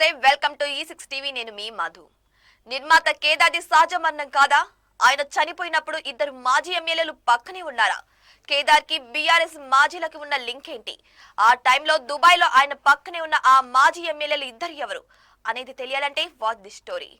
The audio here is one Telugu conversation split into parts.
నమస్తే వెల్కమ్ టు ఈ సిక్స్ టీవీ నేను మీ మధు. నిర్మాత కేదాది సహజ మరణం కాదా? ఆయన చనిపోయినప్పుడు ఇద్దరు మాజీ ఎమ్మెల్యేలు పక్కనే ఉన్నారా? కేదార్కి బీఆర్ఎస్ మాజీలకు ఉన్న లింక్ ఏంటి? ఆ టైంలో దుబాయ్లో ఆయన పక్కనే ఉన్న ఆ మాజీ ఎమ్మెల్యేలు ఇద్దరు ఎవరు? అనేది తెలియాలంటే వాచ్ ది స్టోరీ?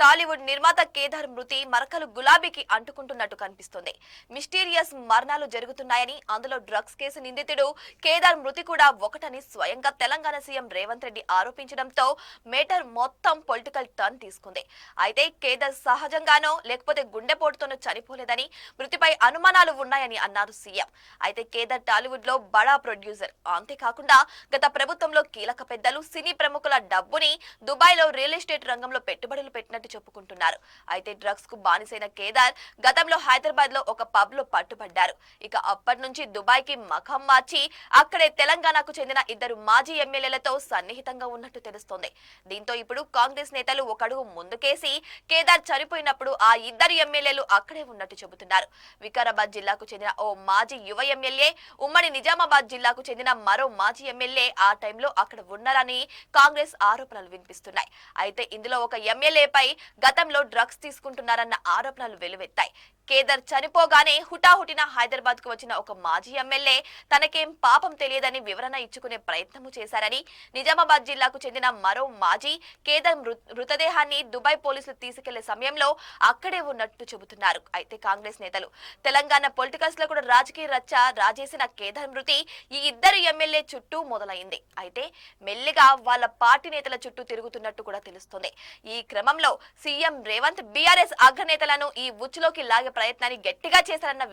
టాలీవుడ్ నిర్మాత కేదార్ మృతి మరకలు గులాబీకి అంటుకుంటున్నట్టు కనిపిస్తోంది. మిస్టీరియస్ మరణాలు జరుగుతున్నాయని అందులో డ్రగ్స్ కేసు నిందితుడు కేదార్ మృతి కూడా ఒకటని స్వయంగా తెలంగాణ సీఎం రేవంత్ రెడ్డి ఆరోపించడంతో మేటర్ మొత్తం పొలిటికల్ టర్న్ తీసుకుంది. అయితే కేదార్ సహజంగానో లేకపోతే గుండెపోటుతోనో చనిపోలేదని మృతిపై అనుమానాలు ఉన్నాయని అన్నారు సీఎం. అయితే కేదార్ టాలీవుడ్లో బడా ప్రొడ్యూసర్. అంతేకాకుండా గత ప్రభుత్వంలో కీలక పెద్దలు సినీ ప్రముఖుల డబ్బుని దుబాయ్లో రియల్ ఎస్టేట్ రంగంలో పెట్టుబడులు పెట్టినట్టు చెప్పుకుంటున్నారు. అయితే డ్రగ్స్కు బానిసైన కేదార్ గతంలో హైదరాబాద్లో ఒక పబ్లో పట్టుబడ్డారు. ఇక అప్పటి నుంచి దుబాయ్కి మఖం మార్చి అక్కడే తెలంగాణకు చెందిన ఇద్దరు మాజీ ఎమ్మెల్యేలతో సన్నిహితంగా ఉన్నట్టు తెలుస్తోంది. దీంతో ఇప్పుడు కాంగ్రెస్ నేతలు ఒక అడుగు ముందుకేసి కేదార్ చనిపోయినప్పుడు ఆ ఇద్దరు ఎమ్మెల్యేలు అక్కడే ఉన్నట్టు చెబుతున్నారు. వికారాబాద్ జిల్లాకు చెందిన ఓ మాజీ యువ ఎమ్మెల్యే ఉమ్మడి నిజామాబాద్ జిల్లాకు చెందిన మరో మాజీ ఎమ్మెల్యే ఆ టైంలో అక్కడ ఉన్నారని కాంగ్రెస్ ఆరోపణలు వినిపిస్తున్నాయి. అయితే ఇందులో ఒక ఎమ్మెల్యేపై గతంలో డ్రగ్స్ తీసుకుంటున్నారన్న ఆరోపణలు వెలువెత్తాయి. కేదర్ చనిపోగానే హుటాహుటిన హైదరాబాద్కు వచ్చిన ఒక మాజీ ఎమ్మెల్యే తనకేం పాపం తెలియదని వివరణ ఇచ్చుకునే ప్రయత్నము చేశారని నిజామాబాద్ జిల్లాకు చెందిన మరో మాజీ కేదర్ మృతదేహాన్ని దుబాయ్ పోలీసులు తీసుకెళ్ళే సమయంలో అక్కడే ఉన్నట్టు చెబుతున్నారు. అయితే కాంగ్రెస్ నేతలు తెలంగాణ పొలిటికల్స్లో కూడా రాజకీయ రచ్చ రాజేసిన కేదార్ మృతి ఈ ఇద్దరు ఎమ్మెల్యే చుట్టూ మొదలైంది. అయితే మెల్లిగా వాళ్ళ పార్టీ నేతల చుట్టూ తిరుగుతున్నట్టు కూడా తెలుస్తుంది. ఈ క్రమంలో సీఎం రేవంత్ బీఆర్ఎస్ అగ్రనేతలను ఈ ఉచ్చులోకి లాగే ప్రయత్నాన్ని గట్టిగా చేశారన్న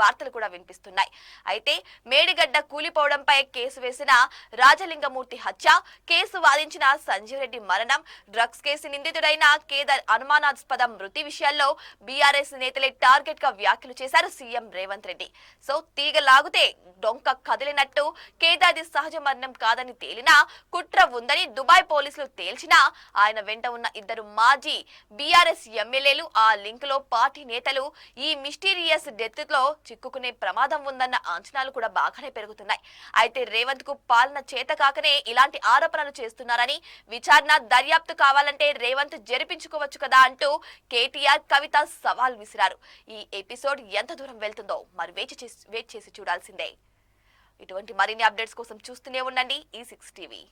వార్తలు కూడా వినిపిస్తున్నాయి. అయితే మేడిగడ్డ కూలిపోవడంపై కేసు వేసిన రాజలింగమూర్తి హత్య కేసు వాదించిన సంజీవ్ రెడ్డి మరణం డ్రగ్స్ కేసు నిందితుడైన కేదార్ అనుమానాస్పద మృతి విషయాల్లో బీఆర్ఎస్ నేతలే టార్గెట్గా వ్యాఖ్యలు చేశారు సీఎం రేవంత్ రెడ్డి. సో తీగ లాగితే డొంక కదిలినట్టు కేదాది సహజ మరణం కాదని తేలినా కుట్ర ఉందని దుబాయ్ పోలీసులు తేల్చినా ఆయన వెంట ఉన్న ఇద్దరు మాజీ బీఆర్ఎస్ ఎమ్మెల్యేలు ఆ లింక్లో పార్టీ నేతలు ఈ మిస్టీరియస్ డెత్లో చిక్కుకునే ప్రమాదం ఉందన్న అంచనాలు కూడా బాగానే పెరుగుతున్నాయి. అయితే రేవంత్కు పాలన చేత కాకనే ఇలాంటి ఆరోపణలు చేస్తున్నారని విచారణ దర్యాప్తు కావాలంటే రేవంత్ జరిపించుకోవచ్చు కదా అంటూ కేటీఆర్ కవిత సవాల్ విసిరారు. ఈ ఎపిసోడ్ ఎంత దూరం వెళ్తుందో మరి వేచి చేసి- వెయిట్ చేసి చూడాల్సిందే. ఇటువంటి మరిన్ని అప్డేట్స్ కోసం చూస్తూనే ఉండండి ఈ సిక్స్ టీవీ.